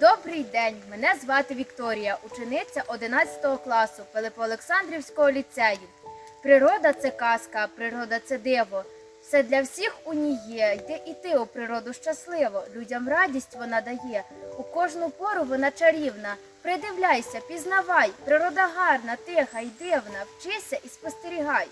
Добрий день! Мене звати Вікторія, учениця 11 класу Пилипо-Олександрівського ліцею. Природа це казка, природа це диво. Все для всіх у ній є. Йди і ти у природу щасливо. Людям радість вона дає. У кожну пору вона чарівна. Придивляйся, пізнавай. Природа гарна, тиха й дивна. Вчися і спостерігай.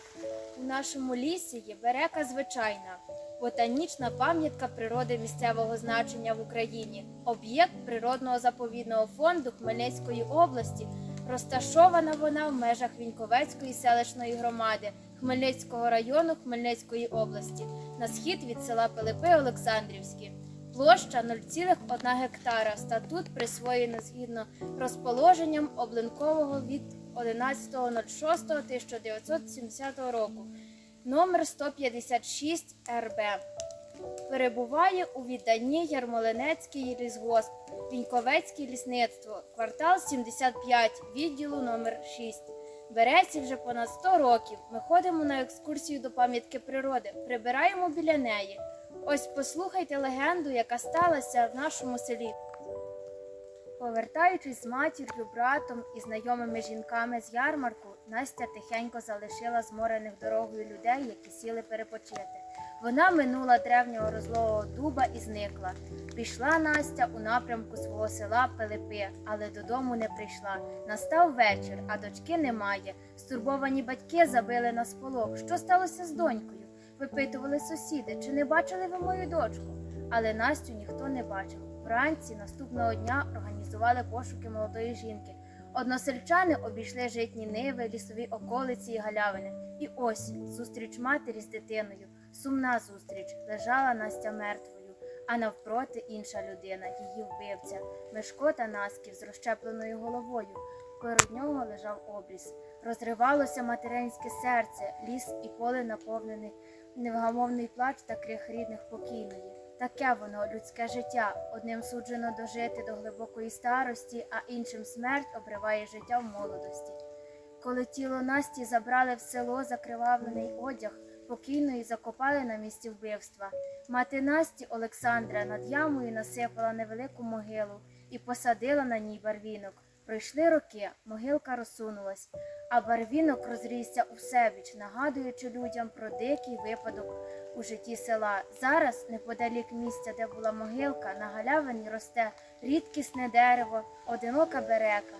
У нашому лісі є берека звичайна, ботанічна пам'ятка природи місцевого значення в Україні, об'єкт природного заповідного фонду Хмельницької області. Розташована вона в межах Віньковецької селищної громади Хмельницького району Хмельницької області на схід від села Пилипи Олександрівські. Площа 0,1 гектара. Статут присвоєно згідно розположенням облинкового від 11.06.1970 року номер 156 РБ. Перебуває у відданні Ярмолинецький лісгосп, Віньковецьке лісництво, квартал 75, відділу номер 6. Береться вже понад 100 років. Ми ходимо на екскурсію до пам'ятки природи, прибираємо біля неї. Ось послухайте легенду, яка сталася в нашому селі. Повертаючись з матір'ю, братом і знайомими жінками з ярмарку, Настя тихенько залишила зморених дорогою людей, які сіли перепочити. Вона минула древнього розлогого дуба і зникла. Пішла Настя у напрямку свого села Пилипи, але додому не прийшла. Настав вечір, а дочки немає. Стурбовані батьки забили на сполох. Що сталося з донькою? Випитували сусіди, чи не бачили ви мою дочку? Але Настю ніхто не бачив. Вранці наступного дня організували пошуки молодої жінки. Односельчани обійшли житні ниви, лісові околиці і галявини. І ось зустріч матері з дитиною. Сумна зустріч. Лежала Настя мертвою, а навпроти інша людина, її вбивця, Мишко та Насків з розщепленою головою. Перед нього лежав обріз. Розривалося материнське серце, ліс і поле наповнений невгамовний плач та крих рідних покійної. Таке воно людське життя. Одним суджено дожити до глибокої старості, а іншим смерть обриває життя в молодості. Коли тіло Насті забрали в село закривавлений одяг, покійної закопали на місці вбивства. Мати Насті Олександра над ямою насипала невелику могилу і посадила на ній барвінок. Пройшли роки, могилка розсунулась, а барвінок розрісся у всебіч, нагадуючи людям про дикий випадок у житті села. Зараз, неподалік місця, де була могилка, на галявині росте рідкісне дерево, одинока берека.